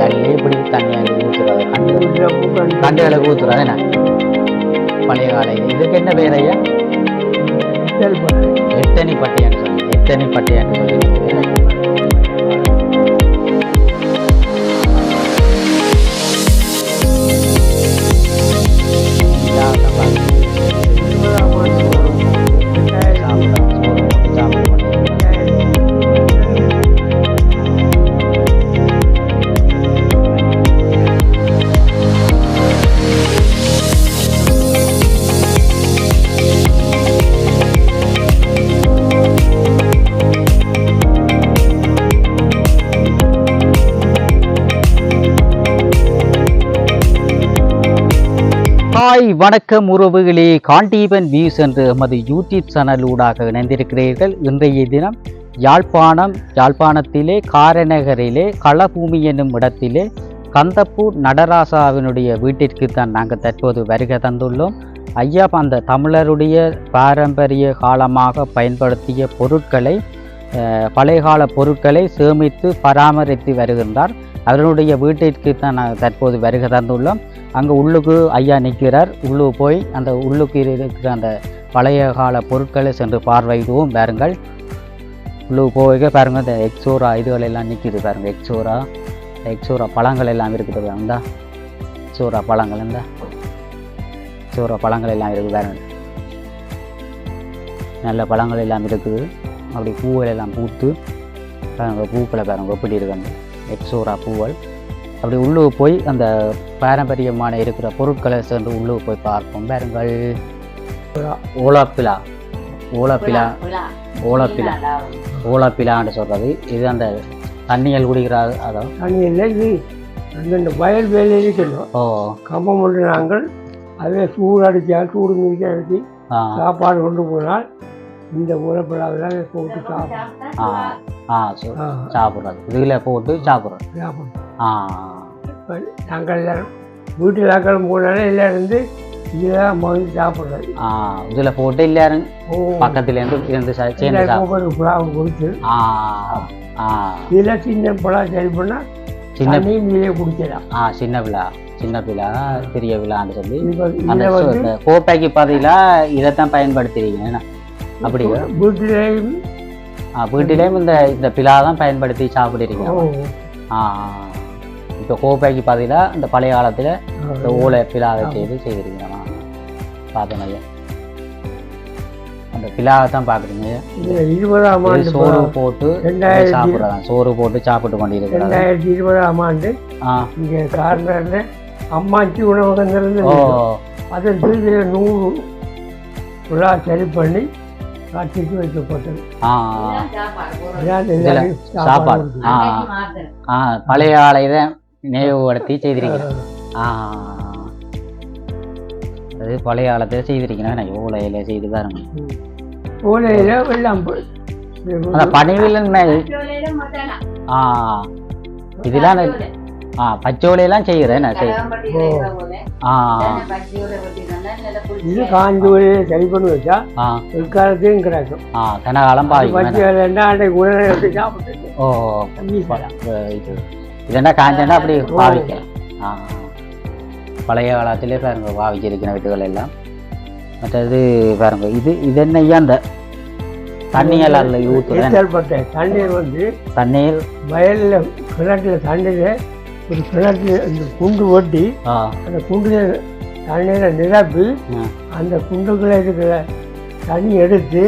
இப்படி அள்ளி இப்படி தண்ணி அள்ளி ஊற்றுறது கண்டு உள்ள பூக்கண்டு கண்டுகளுக்கு ஊற்றுறது என்ன? பழைய கால. இது. இதுக்கு என்ன பேர் ஐயா? பட்டையான்னு சொல்லி. எத்தனி பட்டையான்னு சொல்லி. இருபதாம் ஹாய் வணக்கம் உறவுகளே காண்டீபன் வியூஸ் என்று எமது யூடியூப் சேனல் ஊடாக இணைந்திருக்கிறீர்கள். இன்றைய தினம் யாழ்ப்பாணம் யாழ்ப்பாணத்திலே காரநகரிலே களபூமி என்னும் இடத்திலே கந்தப்பூர் நடராசாவினுடைய வீட்டிற்கு தான் நாங்கள் தற்போது வருகை தந்துள்ளோம். ஐயா அந்த தமிழருடைய பாரம்பரிய காலமாக பயன்படுத்திய பொருட்களை பழையகால பழைய கால பொருட்களை சேமித்து பராமரித்து வருகின்றார். அவருடைய வீட்டிற்கு தான் நாங்கள் தற்போது வருகை தந்துள்ளோம். அங்கே உள்ளுக்கு ஐயா நிற்கிறார் உள்ளுக்கு போய் அந்த உள்ளுக்கு இருக்கிற அந்த பழைய கால பொருட்களை சென்று பார்வையிடுவோம். பாருங்கள். உள்ளுக்கு போக பாருங்கள் இந்த எக்ஸோரா இதுகள் எல்லாம் நிற்கிது பாருங்கள் எக்ஸோரா எக்ஸோரா பழங்கள் எல்லாம் இருக்குது பாருங்க. எக்ஸோரா பழங்கள் இந்த. எக்ஸோரா பழங்கள் எல்லாம் இருக்குது பாருங்கள் நல்ல பழங்கள் எல்லாம் இருக்குது. அப்படி பூவலெல்லாம் எல்லாம் பூத்து பூக்களை பாருங்கள் எப்படி இருக்கு எக்ஸோரா பூவல் அப்படி உள்ளுக்கு போய் அந்த பாரம்பரியமான இருக்கிற பொருட்களை சென்று உள்ளுக்கு போய் பார்ப்போம். பாருங்கள். ஓலாப்பிலா ஓலாப்பிலா ஓலாப்பிலா ஓலாப்பிலான்னு சொல்கிறது இது அந்த தண்ணியல் குடிக்கிற அதோ தண்ணி இல்லை இது. அங்க இந்த வயல் வேலை இருக்கணும் ஓ. கம்பம் ஒன்று நாங்கள் அதே சூடு அடித்தால் சூடு மிதிக்க அடித்து சாப்பாடு கொண்டு போனால் இந்த உரப்படாத போட்டு சாப்பிடும் ஆ சாப்பிட்றது. இதில் போட்டு சாப்பிட்றது? சாப்பிடும் ஆ. நாங்கள் வீட்டில் ஆக்கள் போனாலே எல்லாம் இருந்து இதெல்லாம் மகிழ்ந்து சாப்பிட்றது. ஆ இதில் போட்டு எல்லாரும் ஓ. பக்கத்துலேருந்து இருந்து சா- சேர்ந்து புலாவும் கொடுத்து. ஆ ஆ. இதில் சின்ன புலா சரி பண்ணால் சின்ன இதிலே குடிக்கலாம். ஆ சின்ன விழா. சின்ன விழா பெரிய விழான்னு சொல்லி அந்த கோப்பைக்கு பதிலாக இதைத்தான் பயன்படுத்துறீங்க? அப்படியா? வீட்டிலேயும் வீட்டிலேயும் இந்த இந்த பிலா தான் பயன்படுத்தி சாப்பிடுறீங்க ஓ. ஆ இப்போ கோப்பைக்கு பதிலாக இந்த பழைய காலத்தில் இந்த ஓலை பிலாவை செய்து செய்திருக்கீங்களா பார்த்தேன் ஐயா அந்த பிலாவை தான் பார்க்குறீங்க இருபதாம் ஆண்டு சோறு போட்டு சாப்பிட்றதான் சோறு போட்டு சாப்பிட்டு கொண்டு இருக்கிறது ரெண்டாயிரத்தி இருபதாம் ஆண்டு இங்கே கார்னரில் அம்மாச்சி உணவகங்கிறது ஓ. கீழே நூறு விழா சரி பண்ணி காட்சிக்கு வைக்கப்பட்டது. சாப்பாடு. ஆ. பழைய ஆலை தான் நினைவுபடுத்தி செய்திருக்கிறேன். ஆ. அது பழைய காலத்தில் செய்திருக்கீங்கன்னா நான் ஓலையில் செய்து பாருங்க. ஓலையில் வெள்ளம் பணிவில் ஆ. இதெல்லாம் ஆ பச்சோலையெல்லாம் செய்கிறேன் நான் செய் ஆ இது காஞ்சி சரி பண்ணி வச்சா எக்காலத்தையும் கிடைக்கும். கனகாலம் பச்சை ரெண்டாண்டு உடனே எடுத்து சாப்பிட்டு ஓ இது இதெண்டா காஞ்சண்டா அப்படி பாவிக்கலாம். பழைய காலத்திலே பாருங்க பாவிச்சிருக்கிற வீட்டுகள் எல்லாம். மற்றது பாருங்க இது இது என்ன அந்த தண்ணியெல்லாம் அதில் ஊற்றுறேன் தண்ணீர் வந்து தண்ணீர் வயலில் கிணற்றில் தண்ணீர் ஒரு கிணற்றில் இந்த குண்டு ஒட்டி அந்த குண்டில் தண்ணீரை நிரப்பி. அந்த குண்டுக்குள்ளே இருக்கிற தண்ணி எடுத்து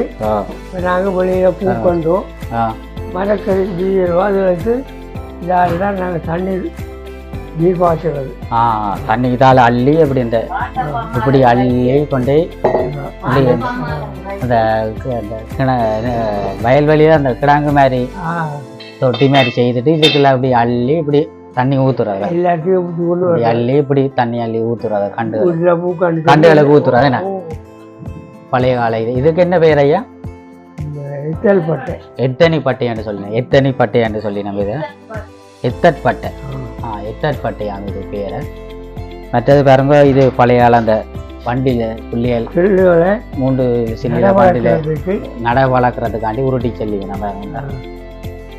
நாங்கள் வெளியில் பூ கொண்டோம். மரக்கறி அது வந்து இதாக தான் நாங்கள் தண்ணீர் நீர் பாய்ச்சுறது ஆ தண்ணி இதால் அள்ளி அப்படி இந்த இப்படி அள்ளி கொண்டு அந்த அந்த கிண வயல்வெளியில் அந்த கிடாங்கு மாதிரி தொட்டி மாதிரி செய்துட்டு இதுக்குள்ள அப்படி அள்ளி இப்படி தண்ணி ஊற்றுறது எல்லாத்தையும் ஊற்றி கொண்டு அள்ளி இப்படி தண்ணி அள்ளி ஊற்றுறது கண்டு கண்டுகளுக்கு ஊற்றுறது என்ன? பழைய கால இது. இதுக்கு என்ன பேர் ஐயா? எத்தல் பட்டை எத்தனி பட்டையான்னு சொல்லினேன் எத்தனி பட்டையான்னு சொல்லி நம்ம இதை எத்தட் பட்டை ஆ எத்தட் பட்டையான் இது பேரை. மற்றது பாருங்க இது பழைய காலம் அந்த வண்டியில் புள்ளியல் கிள்ளுகளை மூன்று சின்ன வண்டியில் நட வளர்க்குறதுக்காண்டி உருட்டி செல்லி நம்ம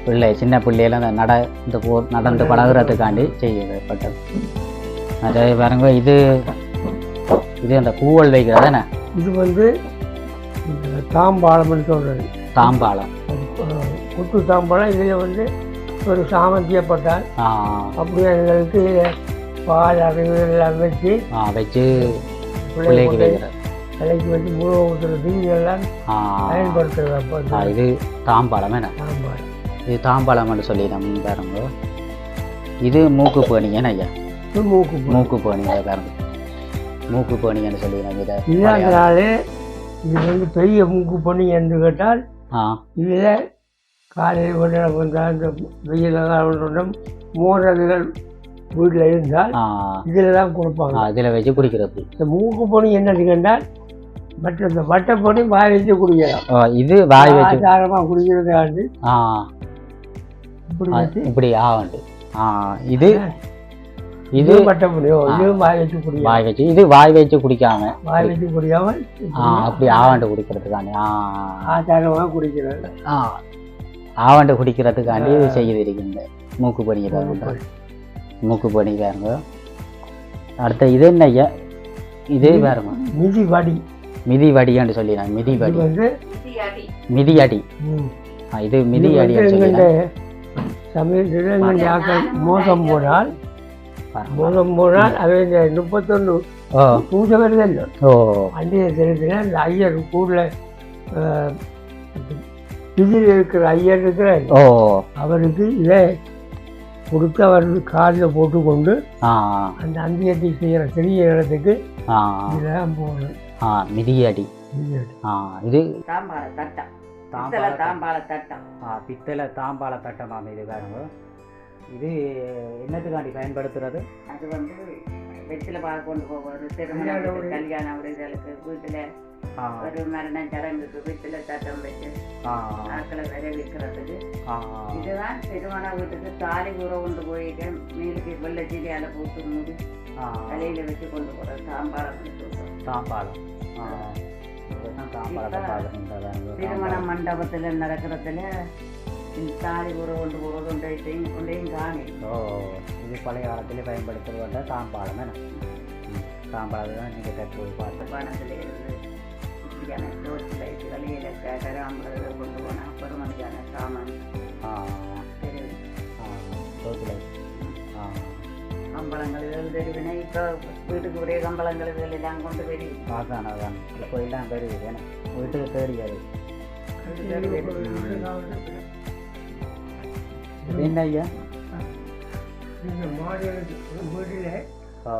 பிள்ளை சின்ன பிள்ளையெல்லாம் அந்த நட இந்த நடந்து பழகுறதுக்காண்டி செய்யப்பட்டது. அதே பாருங்க இது இது அந்த பூவல் வைக்கிறது தானே? இது வந்து தாம்பாளம்னு சொல்கிறது தாம்பாளம். குத்து தாம்பாளம் இதில் வந்து ஒரு சாமந்தியப்பட்டால் ஆ, அப்படியே எங்களுக்கு பால் அறிவு எல்லாம் வச்சு வச்சு பிள்ளைக்கு பிள்ளைக்கு கொண்டு வைக்கிறது. தலைக்கு வச்சு முழுவ ஊற்றுறது இதெல்லாம் பயன்படுத்துறது அப்போ. இது தாம்பாளம் என்ன? தாம்பாளம். இது தாம்பாளம்னு சொல்லி நம்ம பாருங்க. இது மூக்கு பேணிங்கன்னு ஐயா? இது மூக்கு. மூக்கு பேணி அதை பாருங்க. மூக்கு பேணிங்கன்னு சொல்லி நம்ம இதை இல்லாதனால இது வந்து பெரிய மூக்கு பண்ணி என்று கேட்டால் ஆ. இதில் காலையில் கொஞ்சம் வந்தால் அந்த வெயில் காலம் மோரதுகள் வீட்டில் இருந்தால் இதில் தான் கொடுப்பாங்க. ஆ, இதில் வச்சு குடிக்கிறது. இந்த மூக்கு பொணி என்னன்னு கேட்டால் மற்ற இந்த வட்டப்பொடி வாய் வச்சு குடிக்கலாம். இது வாய் வச்சு. ஆச்சாரமாக குடிக்கிறதாண்டு ஆ. இப்படி ஆ, வச்சு இப்படி ஆவண்டு ஆ இது இது வாய் வச்சு இது வாய் வச்சு குடிக்காம வாய் வச்சு குடிக்காமல் ஆ அப்படி ஆவாண்டு குடிக்கிறதுக்காண்டி ஆச்சாரமாக குடிக்கிறது ஆ ஆவாண்டு குடிக்கிறதுக்காண்டி இது செய்து இருக்கீங்க மூக்கு பணி பாருங்க மூக்கு பணி பாருங்க அடுத்த இது என்ன இது பாருங்க மிதி வடி மிதி வடின்னு சொல்லி நான் மிதி வடி மிதி அடி இது மிதி இது எங்கள் ஆக்கள் மோசம் போனால் மோசம் போனால் அது இந்த முப்பத்தொன்று ஓ பூஜை வருது இல்லை ஓ. அன்றைய தினத்தில் அந்த ஐயர் கூடில் இதில் இருக்கிற ஐயர் இருக்கிற ஓ. அவருக்கு இதை கொடுத்து அவர் காதில் போட்டுக்கொண்டு அந்த அந்தியத்தை செய்கிற சிறிய இடத்துக்கு இதெல்லாம் போகணும் ஆ மிதி அடி ஆ இது தாம்பாள தட்டம் பித்தளை தாம்பாள தாம்பாள தட்டம். ஆ பித்தளை தாம்பாள தட்டமாம் இது பாருங்க. இது என்னத்துக்காண்டி பயன்படுத்துறது? அது வந்து வெற்றில பார்க்க கொண்டு போவது திருமணம் கல்யாண விடுதலுக்கு வீட்டுல ஒரு மரணம் சடங்குக்கு வீட்டுல தட்டம் வச்சு ஆ. ஆக்களை வரவேற்கிறதுக்கு. ஆ. இதுதான் திருமண வீட்டுக்கு தாலி கூற கொண்டு போயிட்டு மேலுக்கு வெள்ளச்சீலியால போட்டு மூடி ஆ. தலையில வச்சு கொண்டு போறது தாம்பாளம். சொல்றோம் திருமண மண்டபத்துல நடக்கிறதுல தாலி கூற கொண்டு போறது கொண்டையும் கொண்டையும் காணி ஓ இது பழைய காலத்தில் பயன்படுத்துவத தாம்பாளம் என்ன ம், தாம்பாளத்தை தான் நீங்கள் தற்போது பார்த்து பணத்துல இருந்து இப்படியான ரோட் லைட் வழியில கராம்பளத்தை கொண்டு போனா பெருமதியான சாமான் ஆ தெரியும் ஆ ரோட்டில் ஆ கம்பளங்கள் இதழ் தெரிவினை இப்போ வீட்டுக்கு ஒரே கம்பளங்கள் இதழ் எல்லாம் கொண்டு தெரியும் அதான் அதான் இப்போ எல்லாம் பெருகுது ஏன்னா வீட்டுக்கு தேடியாது இது என்ன ஐயா இந்த மாடு வீட்டில் ஆ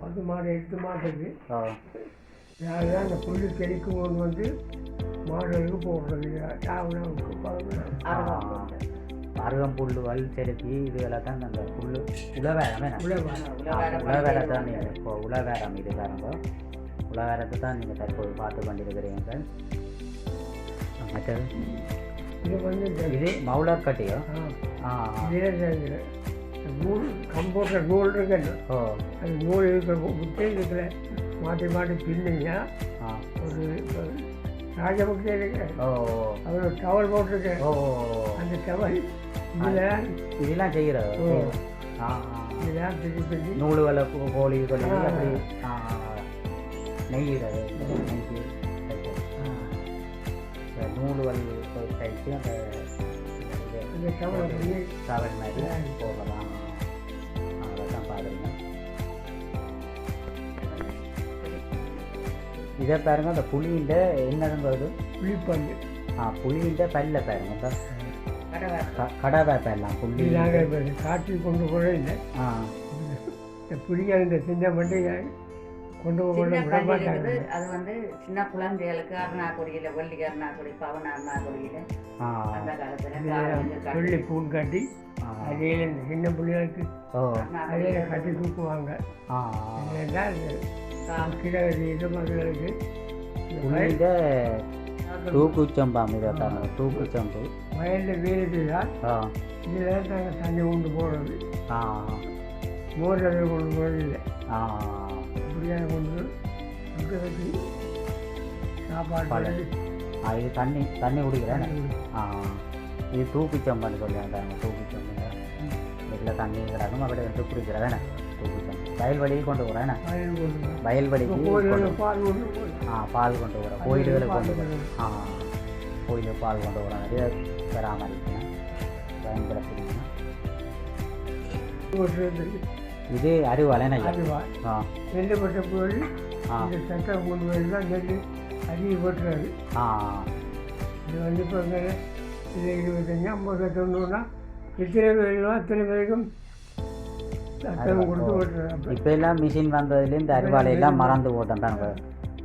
பத்து மாடு எட்டு மாட்டுக்கு யாருதான் அந்த புல்லு செடிக்கும் கொண்டு வந்து மாடுகளுக்கு போடுறது யாவுனாவுக்கு பழகுனா அருகம்புல் வல் செலுத்தி இதுகளை தான் அந்த புல் உழவாரம் உழவேரை தான் நீங்கள் இப்போ உழவேரம் இது பாருங்க. உழவேரத்தை தான் நீங்கள் தற்போது பார்த்து கொண்டிருக்கிறீர்கள் மற்றது? இது மௌலர் கட்டியோ நூல் கம்போட்டர் நூல் இருக்குன்னு. ஓ. அந்த நூல் இருக்கிற முட்டை இருக்கிற மாட்டி மாட்டி பின்னுங்க. ஆ. ஒரு ராஜபக்தே இருக்கு. அவர் டவல் போட்டிருக்கு அந்த டவல் இதில் இதெல்லாம். ஆ ஆ. இதெல்லாம் பிரிச்சு பிரிச்சு நூலுகளை கோ- கோழி ஆ. அப்படி நெய்கிறது இந்த நூலுகள் போய் தைச்சு அந்த டவல் மாதிரி போகலாம் இதை பாருங்க அந்த புளியின் என்னதுங்கிறது புளிப்பல்லு. ஆ புளியின் பல்ல பாருங்க இந்த கடவை. பெறலாம் புள்ளி நாங்கள் காட்டில் கொண்டு போக இல்லை. ஆ. இந்த புளிகள் இந்த சின்ன பண்டிகை கொண்டு போக அது வந்து சின்ன குழந்தைகளுக்கு அருணாக்குடியில வெள்ளி அருணாக்குடி பவன் அருணாக்குடியில ஆ. அந்த காலத்துல சொல்லி பூன் கட்டி ஆ. அதையில் இந்த சின்ன பிள்ளைகளுக்கு ஓ. அதையில் கட்டி தூக்குவாங்க. ஆ. புள்ளியின் தூக்குச்சம்பாம் இதை தாங்க தூக்குச்சம்பு வயலில் வீடு தான் இதில் நாங்கள் தண்ணி கொண்டு போகிறது ஆ. மோட்டர் கொண்டு போகிறது இல்லை ஆ. இப்படியாக கொண்டு வச்சு சாப்பாடு இது தண்ணி தண்ணி குடிக்கிறேன். தண்ணி குடி. ஆ. இது தூக்குச்சம்பன்னு சொல்லுவாங்க. தூக்குச்சம்புங்க. வீட்டில் தண்ணி கிடக்கும். அப்படி எடுத்து குடிக்கிறதானே தூக்குச்சம்பு. வயல்வெளியில் கொண்டு போகிறேன் வயல்வெளிக்கு கோயிலில் ஆ பால் கொண்டு போகிறேன் கோயில்களுக்கு கொண்டு போகிறேன் ஆ கோயிலுக்கு பால் கொண்டு போகிறேன் நிறைய பராமரிக்கணும் பயன்படுத்திக்கணும் இது அதுவா ஆ. நெல் பட்ட போய் ஆ. இந்த சட்டம் கொண்டு போய் தான் நெல் அதிக போட்டுறாரு ஆ. இது வந்து இப்போ இது இருபத்தஞ்சி ஐம்பது தொண்ணூறுனா எத்தனை பேருக்கோ அத்தனை பேருக்கும் இப்போ எல்லாம் மிஷின் வந்ததுலேருந்து இந்த அருவாளையெல்லாம் மறந்து போட்டேன் தான்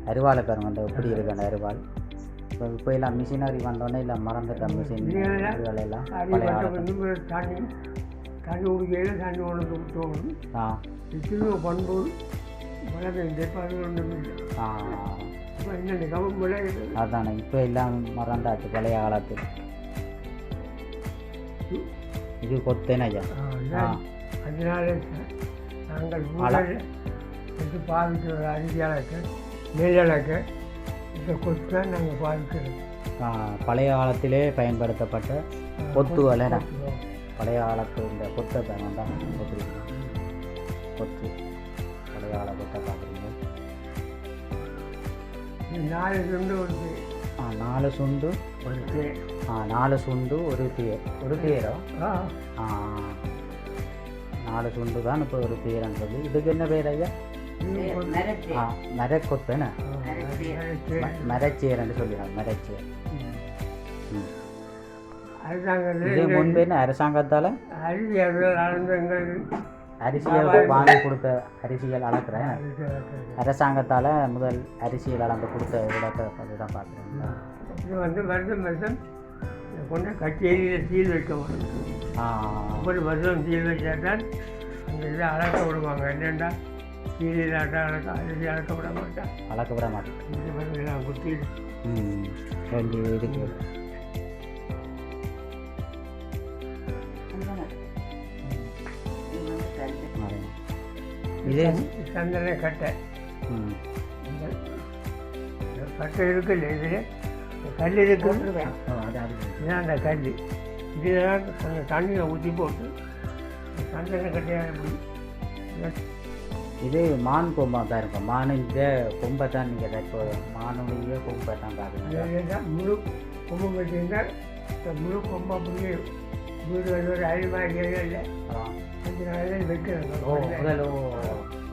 அருவாளை பாருங்க அந்த எப்படி இருக்கு அந்த அருவாள். இப்போ இப்போ எல்லாம் மிஷினரி வந்தோடனே இல்லை மறந்துட்டேன் மிஷின் அருவாளையெல்லாம் பழைய தண்ணி தண்ணி குடிக்கையில் தண்ணி ஆ. பண்பு ஆ. அதானே இப்போ எல்லாம் மறந்தாச்சு பழைய காலத்து. இது. கொத்தேன் ஐயா ஆ. அதனால நாங்கள் ஊரில் இது பாவிக்கிற அரிசியாளக்க நெல்லளக்க இந்த கொத்து தான் நாங்கள் பாவிக்கிறோம் பழைய காலத்திலே பயன்படுத்தப்பட்ட என்ன? பழைய காலத்து இந்த கொத்தை தான் தான் கொத்துருக்கீங்க கொத்து பழைய கால கொத்தை பார்க்குறீங்க. இது நாலு ரெண்டு ஒரு ஆ நாலு சுண்டு ஒரு தேர் ஆ நாலு சுண்டு ஒரு தேர்? ஒரு ஆ ஆ. நாலு சுண்டு தான் இப்போ ஒரு தேரன்னு சொல்லி இதுக்கு என்ன பேர் ஐயா ஆ மரக்கொத்து என்ன ஆ, நாலு தேர். ம- மரச்சேர்ன்னு சொல்லிடுறாங்க மரச்சேர் ம். இது முன்பு என்ன அரசாங்கத்தால் அரிசி அவர்கள் அளந்து எங்களுக்கு அரிசிகள் வாங்கி கொடுத்த அரிசிகள் அளக்குறேன். அரசாங்கத்தால் முதல் அரிசிகள் அளந்து கொடுத்த இடத்தை அதுதான் பார்க்குறேன் இது வந்து வருஷம் வருஷம் கொண்டு கச்சேரியில் சீல் வைக்க ஆ ஒவ்வொரு வருஷம் சீல் வச்சா தான் அந்த இதை அளக்க விடுவாங்க. என்னென்னா சீலில் அட்டை அளக்க அரிசி அளக்க விட மாட்டான் அளக்க விட மாட்டேன் இந்த மாதிரி நான் குத்தி ம் ரெண்டு இதுக்கு இது சந்தன கட்டை. கட்டை இருக்குல்ல இதில் கல் இருக்கு அந்த கல். இதுதான் கொஞ்சம் தண்ணியில் ஊற்றி போட்டு சந்தன கட்டையாக இப்படி இது மான் கொம்பா தான் இருக்கும் மானுடைய கொம்பை தான் நீங்கள் தற்போது மானுடைய கொம்பை தான் பார்க்குறீங்க முழு கொம்பு வச்சுருந்தா இந்த முழு கொம்பு அப்படியே வீடு வந்து ஒரு அழிமாரி இல்லை. அஞ்சு நாளில் ஓ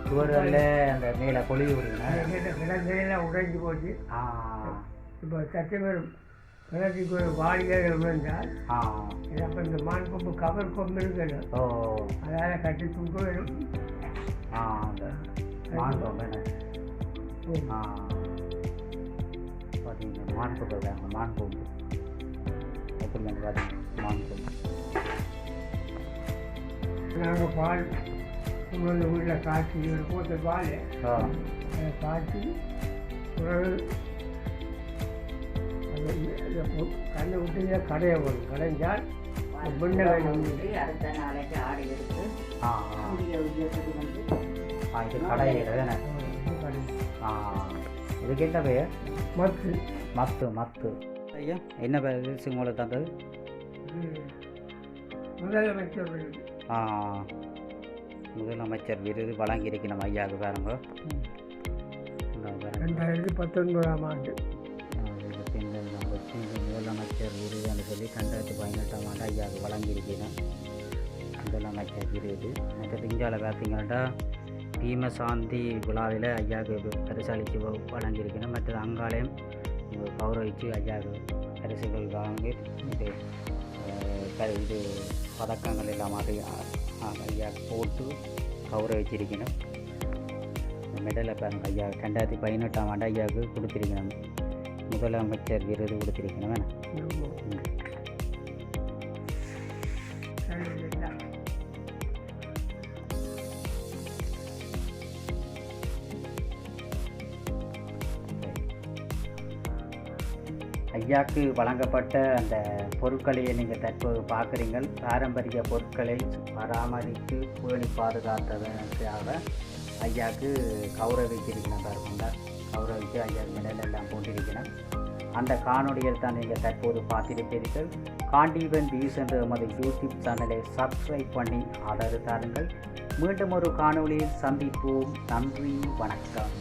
சுவரில் அந்த மேலே கொழி விடுங்க. உடைஞ்சு போச்சு. ஆ. இப்போ சட்டமேல் கிணத்துக்கு ஒரு வாடிக்கைகள் விழுந்தால் ஆ அப்போ இந்த மான் கொம்பு கவர் கொம்பு இருக்குது ஓ அதால் கட்டி தூக்க வரும் ஆ அந்த மான் கொம்பு என்ன ஆ பார்த்தீங்கன்னா மான் கொம்பு தாங்க மான் கொம்பு எப்படி வந்து பார்த்தீங்க மான் கொம்பு நாங்கள் பால் உங்களோட வீட்டில் காய்ச்சி ஒரு போட்ட பால் ஆ அதை காய்ச்சி பிறகு அதை அதை போ- கண்ணை விட்டு கடையை போடும் கடைஞ்சால் முன்ன வேணும் அடுத்த நாளைக்கு ஆடை எடுத்து ஆ இது கடை தானே ஆ இதுக்கு என்ன பெயர் மத்து மத்து மத்து ஐயா என்ன பேர் உங்களுக்கு தந்தது முதலமைச்சர் விருது. ஆ முதலமைச்சர் விருது வழங்கியிருக்கணும் ஐயாவுக்கு பாருங்க. ரெண்டாயிரத்தி பத்தொன்பதாம் ஆண்டு இந்த முதலமைச்சர் விருதுன்னு சொல்லி ரெண்டாயிரத்தி பதினெட்டாம் ஆண்டு ஐயாவுக்கு வழங்கியிருக்கிறேன். முதலமைச்சர் விருது மற்ற இந்தியாவில் பார்த்தீங்கன்னா பீமசாந்தி விழாவில் ஐயாவுக்கு பரிசளித்து வழங்கியிருக்கிறேன். மற்ற மற்றது அங்காலயம் கௌரவித்து ஐயாவுக்கு பரிசுகள் வாங்கி இது இது பதக்கங்கள் எல்லாம் அது ஐயா போட்டு கௌரவிச்சிருக்கணும் மெடலை பாருங்கள் ஐயா ரெண்டாயிரத்தி பதினெட்டாம் ஆண்டு ஐயாவுக்கு கொடுத்துருக்கணும் முதலமைச்சர் விருது கொடுத்துருக்கீங்க ஐயாக்கு வழங்கப்பட்ட அந்த பொருட்களையே நீங்கள் தற்போது பார்க்குறீங்கள் பாரம்பரிய பொருட்களை பராமரித்து பேணி பாதுகாத்ததற்காக ஐயாக்கு கௌரவிச்சிருக்கணும் அவர கௌரவித்து ஐயா மெடல் எல்லாம் போட்டிருக்கணும் அந்த காணொளியில் தான் நீங்கள் தற்போது பார்த்திருப்பீர்கள் காண்டீவன் வியூஸ் என்ற எமது யூடியூப் சேனலை சப்ஸ்கிரைப் பண்ணி ஆதரவு தாருங்கள். மீண்டும் ஒரு காணொலியில் சந்திப்போம். நன்றி வணக்கம்.